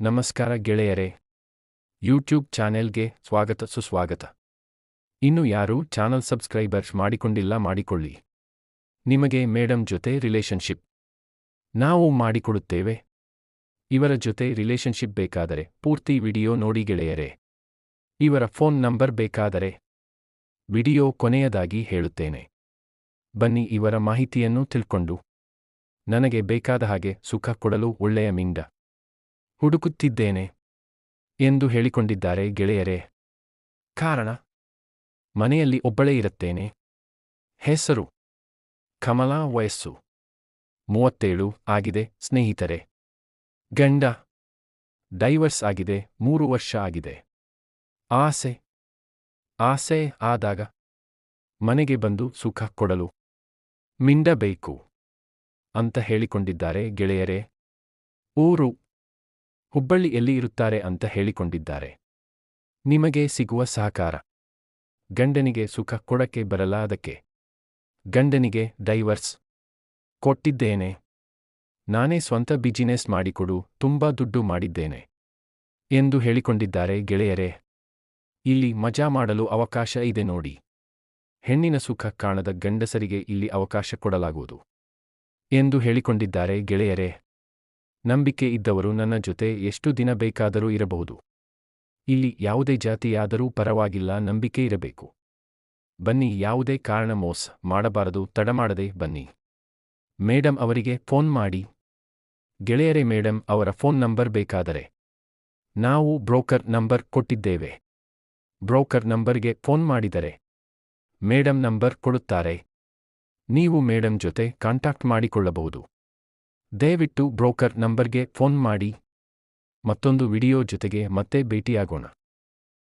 ನಮಸ್ಕಾರ ಗೆಳೆಯರೇ. ಯೂಟ್ಯೂಬ್ ಚಾನೆಲ್ಗೆ ಸ್ವಾಗತ ಸುಸ್ವಾಗತ. ಇನ್ನು ಯಾರೂ ಚಾನಲ್ ಸಬ್ಸ್ಕ್ರೈಬರ್ಸ್ ಮಾಡಿಕೊಂಡಿಲ್ಲ ಮಾಡಿಕೊಳ್ಳಿ. ನಿಮಗೆ ಮೇಡಮ್ ಜೊತೆ ರಿಲೇಶನ್ಶಿಪ್ ನಾವು ಮಾಡಿಕೊಡುತ್ತೇವೆ. ಇವರ ಜೊತೆ ರಿಲೇಶನ್ಶಿಪ್ ಬೇಕಾದರೆ ಪೂರ್ತಿ ವಿಡಿಯೋ ನೋಡಿ ಗೆಳೆಯರೇ. ಇವರ ಫೋನ್ ನಂಬರ್ ಬೇಕಾದರೆ ವಿಡಿಯೋ ಕೊನೆಯದಾಗಿ ಹೇಳುತ್ತೇನೆ. ಬನ್ನಿ ಇವರ ಮಾಹಿತಿಯನ್ನು ತಿಳ್ಕೊಂಡು. ನನಗೆ ಬೇಕಾದ ಹಾಗೆ ಸುಖ ಕೊಡಲು ಒಳ್ಳೆಯ ಮಿಂಡ. ಹುಡುಕುತ್ತಿದ್ದೇನೆ ಎಂದು ಹೇಳಿಕೊಂಡಿದ್ದಾರೆ ಗೆಳೆಯರೇ. ಕಾರಣ, ಮನೆಯಲ್ಲಿ ಒಬ್ಬಳೇ ಇರುತ್ತೇನೆ. ಹೆಸರು, ಕಮಲಾ ವಯಸ್ಸು. ಮೂವತ್ತೇಳು ಆಗಿದೆ, ಸ್ನೇಹಿತರೆ. ಗಂಡ, ಡೈವರ್ಸ್ ಆಗಿದೆ, ಮೂರು ವರ್ಷ ಆಗಿದೆ. ಆಸೆ ಆಸೆ ಆದಾಗ ಮನೆಗೆ ಬಂದು ಸುಖ ಕೊಡಲು ಮಿಂಡಬೇಕು ಅಂತ ಹೇಳಿಕೊಂಡಿದ್ದಾರೆ ಗೆಳೆಯರೇ. ಊರು ಹುಬ್ಬಳ್ಳಿಯಲ್ಲಿ ಇರುತ್ತಾರೆ ಅಂತ ಹೇಳಿಕೊಂಡಿದ್ದಾರೆ. ನಿಮಗೆ ಸಿಗುವ ಸಹಕಾರ. ಗಂಡನಿಗೆ ಸುಖ ಕೊಡಕ್ಕೆ ಬರಲಾದಕ್ಕೆ ಗಂಡನಿಗೆ ಡೈವರ್ಸ್. ಕೊಟ್ಟಿದ್ದೇನೆ. ನಾನೇ ಸ್ವಂತ ಬಿಜಿನೆಸ್ ಮಾಡಿಕೊಡು, ತುಂಬಾ ದುಡ್ಡು ಮಾಡಿದ್ದೇನೆ. ಎಂದು ಹೇಳಿಕೊಂಡಿದ್ದಾರೆ ಗೆಳೆಯರೇ. ಇಲ್ಲಿ ಮಜಾ ಮಾಡಲು ಅವಕಾಶ ಇದೆ ನೋಡಿ. ಹೆಣ್ಣಿನ ಸುಖ ಕಾಣದ ಗಂಡಸರಿಗೆ ಇಲ್ಲಿ ಅವಕಾಶ ಕೊಡಲಾಗುವುದು. ಎಂದು ಹೇಳಿಕೊಂಡಿದ್ದಾರೆ ಗೆಳೆಯರೇ. ನಂಬಿಕೆ ಇದ್ದವರು ನನ್ನ ಜೊತೆ ಎಷ್ಟು ದಿನ ಬೇಕಾದರೂ ಇರಬಹುದು. ಇಲ್ಲಿ ಯಾವುದೇ ಜಾತಿಯಾದರೂ ಪರವಾಗಿಲ್ಲ, ನಂಬಿಕೆ ಇರಬೇಕು. ಬನ್ನಿ, ಯಾವುದೇ ಕಾರಣ ಮೋಸ ಮಾಡಬಾರದು ತಡಮಾಡದೆ ಬನ್ನಿ. ಮೇಡಮ್ ಅವರಿಗೆ ಫೋನ್ ಮಾಡಿ. ಗೆಳೆಯರೇ ಮೇಡಮ್ ಅವರ ಫೋನ್ ನಂಬರ್ ಬೇಕಾದರೆ. ನಾವು ಬ್ರೋಕರ್ ನಂಬರ್ ಕೊಟ್ಟಿದ್ದೇವೆ. ಬ್ರೋಕರ್ ನಂಬರ್ಗೆ ಫೋನ್ ಮಾಡಿದರೆ. ಮೇಡಮ್ ನಂಬರ್ ಕೊಡುತ್ತಾರೆ. ನೀವು ಮೇಡಮ್ ಜೊತೆ ಕಾಂಟ್ಯಾಕ್ಟ್ ಮಾಡಿಕೊಳ್ಳಬಹುದು. ದಯವಿಟ್ಟು ಬ್ರೋಕರ್ ನಂಬರ್ಗೆ ಫೋನ್ ಮಾಡಿ ಮತ್ತೊಂದು ವಿಡಿಯೋ ಜೊತೆಗೆ ಮತ್ತೆ ಭೇಟಿಯಾಗೋಣ.